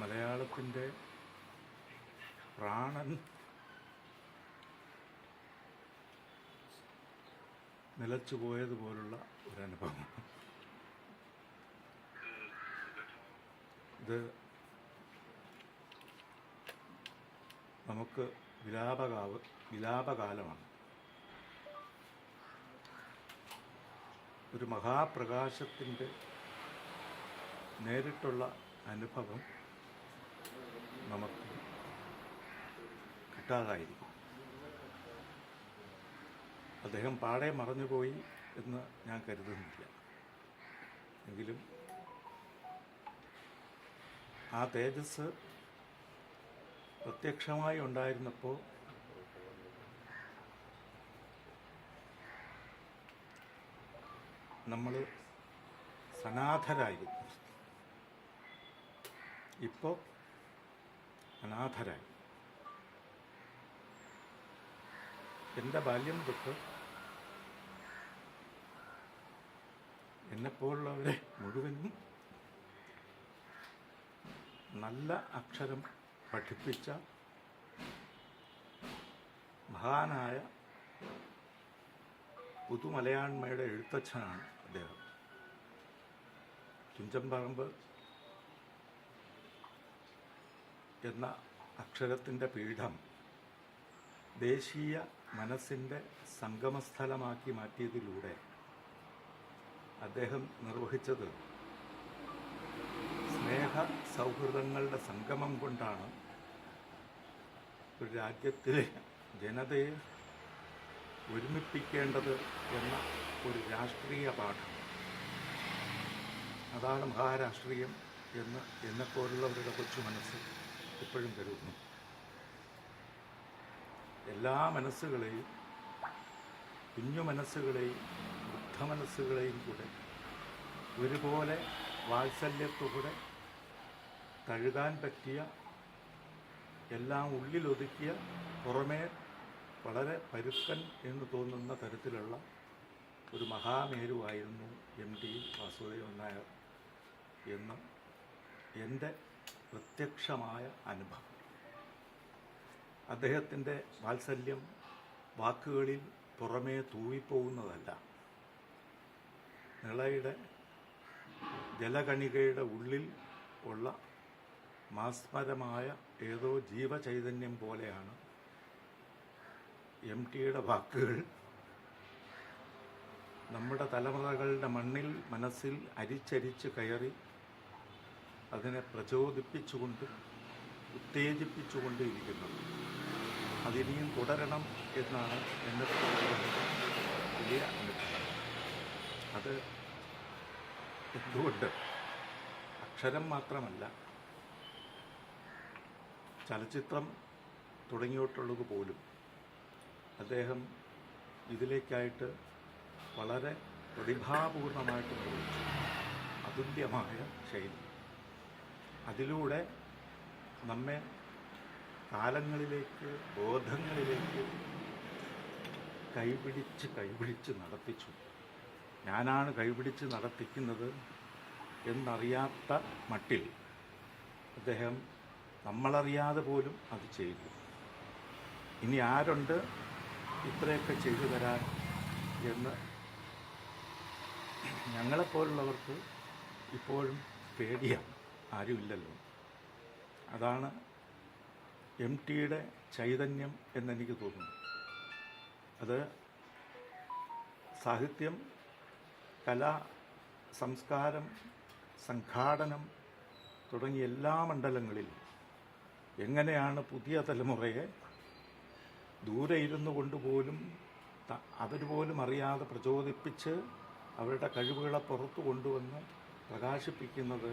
മലയാളത്തിന്റെ പ്രാണൻ നിലച്ചു പോയതുപോലുള്ള ഒരനുഭവം. ഇത് നമുക്ക് വിലാപകാവ് വിലാപകാലമാണ്. ഒരു മഹാപ്രകാശത്തിന്റെ നേരിട്ടുള്ള അനുഭവം നമുക്ക് കിട്ടാതായിരിക്കും. അദ്ദേഹം പാടെ മറഞ്ഞുപോയി എന്ന് ഞാൻ കരുതുന്നില്ല. എങ്കിലും ആ തേജസ് പ്രത്യക്ഷമായി ഉണ്ടായിരുന്നപ്പോൾ നമ്മൾ സനാഥരായിരുന്നു ഇപ്പോൾ അനാഥരായി. എന്റെ ബാല്യം തൊട്ട് എന്നെപ്പോലുള്ളവരെ മുഴുവനും നല്ല അക്ഷരം പഠിപ്പിച്ച മഹാനായ പുതുമലയാണ്മയുടെ എഴുത്തച്ഛനാണ് അദ്ദേഹം. തുഞ്ചമ്പറമ്പ് എന്ന അക്ഷരത്തിന്റെ പീഠം ദേശീയ മനസ്സിന്റെ സംഗമസ്ഥലമാക്കി മാറ്റിയതിലൂടെ അദ്ദേഹം നിർവഹിച്ചത് സ്നേഹ സൗഹൃദങ്ങളുടെ സംഗമം കൊണ്ടാണ്. ഒരു രാജ്യത്തിലെ ജനതയെ ഒരുമിപ്പിക്കേണ്ടത് എന്ന ഒരു രാഷ്ട്രീയ പാഠം. അതാണ് മഹാരാഷ്ട്രീയം എന്ന് എന്നെപ്പോലുള്ളവരുടെ കൊച്ചു മനസ്സ്. എപ്പോഴും കരുതുന്നു എല്ലാ മനസ്സുകളെയും കുഞ്ഞു മനസ്സുകളെയും വൃദ്ധ മനസ്സുകളെയും കൂടെ ഒരുപോലെ വാത്സല്യത്തോടെ തഴുകാൻ പറ്റിയ എല്ലാം ഉള്ളിലൊതുക്കിയ പുറമേ വളരെ പരുക്കൻ എന്ന് തോന്നുന്ന തരത്തിലുള്ള ഒരു മഹാമേരുവായിരുന്നു എം ടി വാസുദേവൻ നായർ എന്ന് എന്റെ പ്രത്യക്ഷമായ അനുഭവം. അദ്ദേഹത്തിന്റെ വാത്സല്യം വാക്കുകളിൽ പുറമേ തൂവിപ്പോകുന്നതല്ല. നിളയുടെ ജലകണികയുടെ ഉള്ളിൽ ഉള്ള മാസ്മരമായ ഏതോ ജീവചൈതന്യം പോലെയാണ് എം ടിയുടെ വാക്കുകൾ. നമ്മുടെ തലമുറകളുടെ മണ്ണിൽ മനസ്സിൽ അരിച്ചരിച്ച് കയറി അതിനെ പ്രചോദിപ്പിച്ചുകൊണ്ട് ഉത്തേജിപ്പിച്ചുകൊണ്ടേയിരിക്കുന്നത് അതിനിയും തുടരണം എന്നാണ് എന്നെ വലിയ അനുഭവം. അത് എന്തുകൊണ്ട്? അക്ഷരം മാത്രമല്ല ചലച്ചിത്രം തുടങ്ങിയിട്ടുള്ളത് പോലും അദ്ദേഹം ഇതിലേക്കായിട്ട് വളരെ പ്രതിഭാപൂർണമായിട്ട് പ്രവർത്തിച്ചു അതുല്യമായ ശൈലി. അതിലൂടെ നമ്മെ കാലങ്ങളിലേക്ക് ബോധങ്ങളിലേക്ക് കൈപിടിച്ച് കൈപിടിച്ച് നടത്തിച്ചു. ഞാനാണ് കൈപിടിച്ച് നടത്തിക്കുന്നത് എന്നറിയാത്ത മട്ടിൽ അദ്ദേഹം നമ്മളറിയാതെ പോലും അത് ചെയ്തു. ഇനി ആരുണ്ട് ഇത്രയൊക്കെ ചെയ്തു തരാൻ എന്ന് ഞങ്ങളെപ്പോലുള്ളവർക്ക് ഇപ്പോഴും പേടിയാണ്. ആരുമില്ലല്ലോ. അതാണ് എം ടിയുടെ ചൈതന്യം എന്നെനിക്ക് തോന്നുന്നു അത് സാഹിത്യം കല സംസ്കാരം സംഘാടനം തുടങ്ങിയ എല്ലാ മണ്ഡലങ്ങളിലും എങ്ങനെയാണ് പുതിയ തലമുറയെ ദൂരെ ഇരുന്നു കൊണ്ടുപോലും അവരുപോലും അറിയാതെ പ്രചോദിപ്പിച്ച് അവരുടെ കഴിവുകളെ പുറത്തു കൊണ്ടുവന്ന് പ്രകാശിപ്പിക്കുന്നത്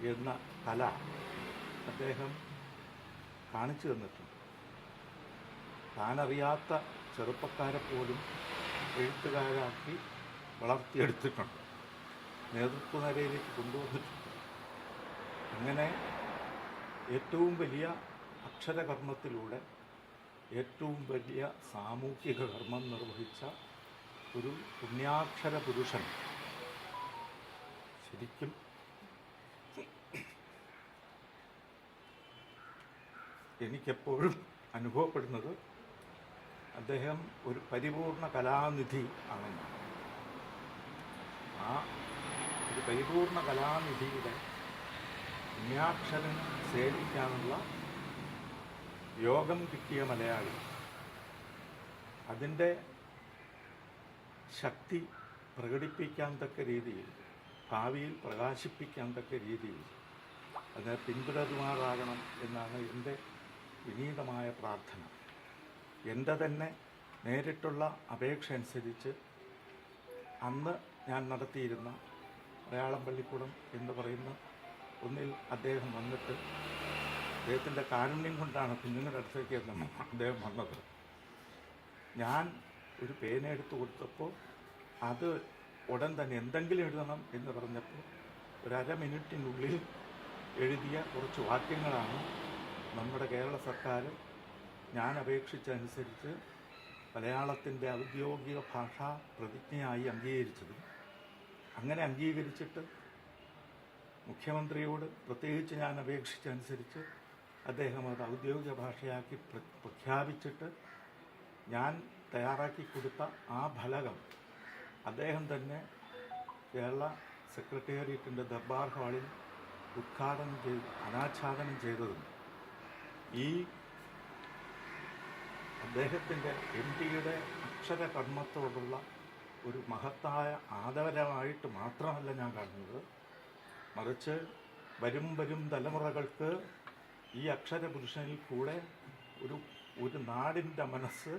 എന്ന കല അദ്ദേഹം കാണിച്ചു തന്നിട്ടുണ്ട്. താനറിയാത്ത ചെറുപ്പക്കാരെ പോലും എഴുത്തുകാരാക്കി വളർത്തിയെടുത്തിട്ടുണ്ട്. നേതൃത്വ നിലയിലേക്ക് കൊണ്ടുവന്നിട്ടുണ്ട്. അങ്ങനെ ഏറ്റവും വലിയ അക്ഷരകർമ്മത്തിലൂടെ ഏറ്റവും വലിയ സാമൂഹിക കർമ്മം നിർവഹിച്ച ഒരു പുണ്യാക്ഷര പുരുഷൻ ശരിക്കും എനിക്കെപ്പോഴും അനുഭവപ്പെടുന്നത് അദ്ദേഹം ഒരു പരിപൂർണ കലാനിധി ആണെന്നാണ് ആ ഒരു പരിപൂർണ കലാനിധിയുടെ പുണ്യാക്ഷരം സേവിക്കാനുള്ള യോഗം കിട്ടിയ മലയാളി. അതിന്റെ ശക്തി പ്രകടിപ്പിക്കാൻ തക്ക രീതിയിൽ ഭാവിയിൽ പ്രകാശിപ്പിക്കാൻ തക്ക രീതിയിൽ അത് പിന്തുടരുമാറാകണം എന്ന വിനീതമായ പ്രാർത്ഥന. എന്റെ തന്നെ നേരിട്ടുള്ള അപേക്ഷ അനുസരിച്ച് അന്ന് ഞാൻ നടത്തിയിരുന്ന മലയാളം പള്ളിക്കൂടം എന്ന് പറയുന്ന ഒന്നിൽ അദ്ദേഹം വന്നിട്ട് അദ്ദേഹത്തിന്റെ കാരുണ്യം കൊണ്ടാണ് കുഞ്ഞുങ്ങളുടെ അടുത്തേക്ക് അദ്ദേഹം വന്നത്. ഞാൻ ഒരു പേന എടുത്തു കൊടുത്തപ്പോൾ അത് ഉടൻ തന്നെ എന്തെങ്കിലും എഴുതണം എന്ന് പറഞ്ഞപ്പോൾ ഒരു അര മിനിറ്റിനുള്ളിൽ എഴുതിയ കുറച്ച് വാക്യങ്ങളാണ് നമ്മുടെ കേരള സർക്കാർ ഞാൻ അപേക്ഷിച്ചനുസരിച്ച് മലയാളത്തിന്റെ ഔദ്യോഗിക ഭാഷാ പ്രതിജ്ഞയായി അംഗീകരിച്ചത് അങ്ങനെ അംഗീകരിച്ചിട്ട് മുഖ്യമന്ത്രിയോട് പ്രത്യേകിച്ച് ഞാൻ അപേക്ഷിച്ചനുസരിച്ച് അദ്ദേഹം അത് ഔദ്യോഗിക ഭാഷയാക്കി പ്ര- പ്രഖ്യാപിച്ചിട്ട് ഞാൻ തയ്യാറാക്കി കൊടുത്ത ആ ഫലകം അദ്ദേഹം തന്നെ കേരള സെക്രട്ടേറിയറ്റിന്റെ ദർബാർ ഹാളിൽ ഉദ്ഘാടനം ചെയ്ത് അനാച്ഛാദനം ചെയ്തതും ഈ അദ്ദേഹത്തിന്റെ എം ടിയുടെ അക്ഷരകർമ്മത്തോടുള്ള ഒരു മഹത്തായ ആദരമായിട്ട് മാത്രമല്ല ഞാൻ കാണുന്നത്. മറിച്ച് വരും വരും തലമുറകൾക്ക് ഈ അക്ഷരപുരുഷനിൽ കൂടെ ഒരു ഒരു നാടിന്റെ മനസ്സ്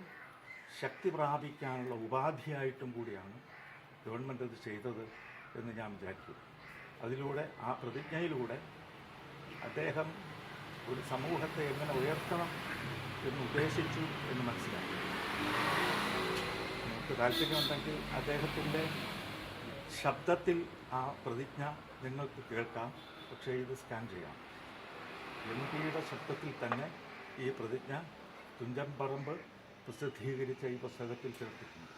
ശക്തി പ്രാപിക്കാനുള്ള ഉപാധിയായിട്ടും കൂടിയാണ് ഗവൺമെന്റ് അത് ചെയ്തത് എന്ന് ഞാൻ വിചാരിക്കുന്നു. അതിലൂടെ ആ പ്രതിജ്ഞയിലൂടെ അദ്ദേഹം ഒരു സമൂഹത്തെ എങ്ങനെ ഉയർത്തണം എന്ന് ഉദ്ദേശിച്ചു എന്ന് മനസ്സിലാക്കി. നമുക്ക് താല്പര്യമുണ്ടെങ്കിൽ അദ്ദേഹത്തിന്റെ ശബ്ദത്തിൽ ആ പ്രതിജ്ഞ നിങ്ങൾക്ക് കേൾക്കാം. പക്ഷേ ഇത് സ്കാൻ ചെയ്യാം. എം പിയുടെ ശബ്ദത്തിൽ തന്നെ ഈ പ്രതിജ്ഞ തുഞ്ചൻ പറമ്പ് പ്രസിദ്ധീകരിച്ച ഈ പുസ്തകത്തിൽ ചേർത്തിട്ടുണ്ട്.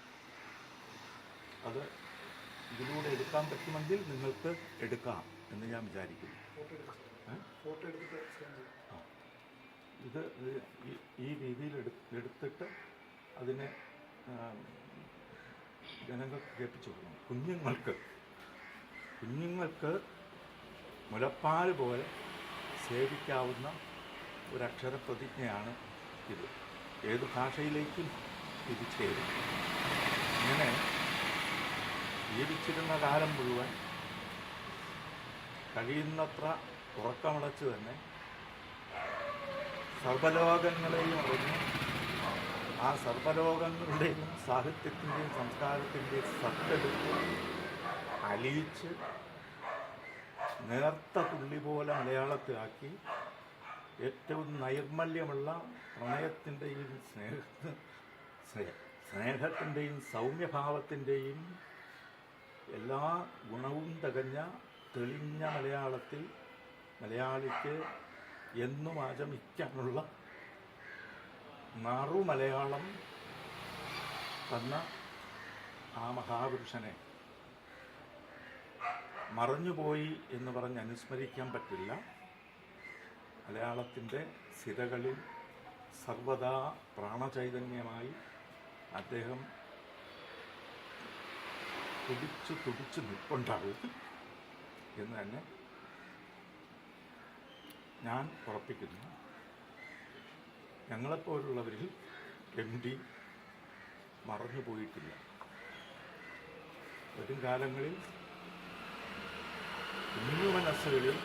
അത് ഇതിലൂടെ എടുക്കാൻ പറ്റുമെങ്കിൽ നിങ്ങൾക്ക് എടുക്കാം എന്ന് ഞാൻ വിചാരിക്കുന്നു? ഫോട്ടോ എടുത്തിട്ട് ആ. ഇത് ഈ- രീതിയിൽ എടുത്തിട്ട് അതിനെ ജനങ്ങൾ ജനങ്ങൾക്ക് കേൾപ്പിച്ചു കൊടുക്കണം. കുഞ്ഞുങ്ങൾക്ക് കുഞ്ഞുങ്ങൾക്ക് മുലപ്പാൽ പോലെ സേവിക്കാവുന്ന ഒരക്ഷര പ്രതിജ്ഞയാണ് ഇത്. ഏത് ഭാഷയിലേക്കും ഇത് ചേരും. ഇങ്ങനെ ജീവിച്ചിരുന്ന കാലം മുഴുവൻ കഴിയുന്നത്ര ഉറക്കമടച്ച് തന്നെ സർവലോകങ്ങളെയും അറിഞ്ഞ് ആ സർവലോകങ്ങളുടെയും സാഹിത്യത്തിന്റെയും സംസ്കാരത്തിന്റെയും സത്തെടുത്ത് അലിയിച്ച് നേർത്ത തുള്ളി പോലെ മലയാളത്തിലാക്കി ഏറ്റവും നൈർമല്യമുള്ള പ്രണയത്തിന്റെയും സ്നേഹ സ്നേഹ- സ്നേഹത്തിന്റെയും സൗമ്യഭാവത്തിന്റെയും എല്ലാ ഗുണവും തികഞ്ഞ തെളിഞ്ഞ മലയാളത്തിൽ മലയാളിക്ക് എന്നും ആചമിക്കാനുള്ള നറു മലയാളം തന്ന ആ മഹാപുരുഷനെ മറഞ്ഞുപോയി എന്ന് പറഞ്ഞ് അനുസ്മരിക്കാൻ പറ്റില്ല. മലയാളത്തിന്റെ സിരകളിൽ സർവദാ പ്രാണചൈതന്യമായി അദ്ദേഹം തുടിച്ചു തുടിച്ചു നിൽപ്പുണ്ടാവും എന്ന് തന്നെ ഞാൻ ഉറപ്പിക്കുന്നു. ഞങ്ങളെപ്പോലുള്ളവരിൽ എം ഡി മറഞ്ഞു പോയിട്ടില്ല. വരും കാലങ്ങളിൽ കുഞ്ഞു മനസ്സുകളിൽ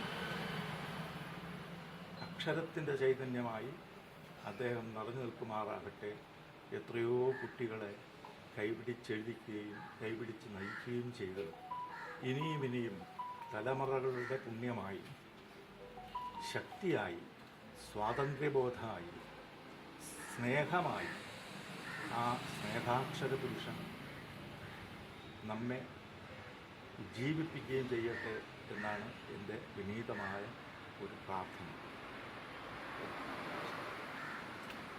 അക്ഷരത്തിന്റെ ചൈതന്യമായി അദ്ദേഹം നിറഞ്ഞു നിൽക്കുമാറാകട്ടെ. എത്രയോ കുട്ടികളെ കൈപിടിച്ചെഴുതിക്കുകയും കൈപിടിച്ച് നയിക്കുകയും ചെയ്തത്. ഇനിയും ഇനിയും തലമുറകളുടെ പുണ്യമായി ശക്തിയായി സ്വാതന്ത്ര്യബോധമായി സ്നേഹമായി. ആ സ്നേഹാക്ഷര പുരുഷൻ നമ്മെ ജീവിപ്പിക്കുകയും ചെയ്യട്ടെ എന്നാണ് എന്റെ വിനീതമായ ഒരു പ്രാർത്ഥന.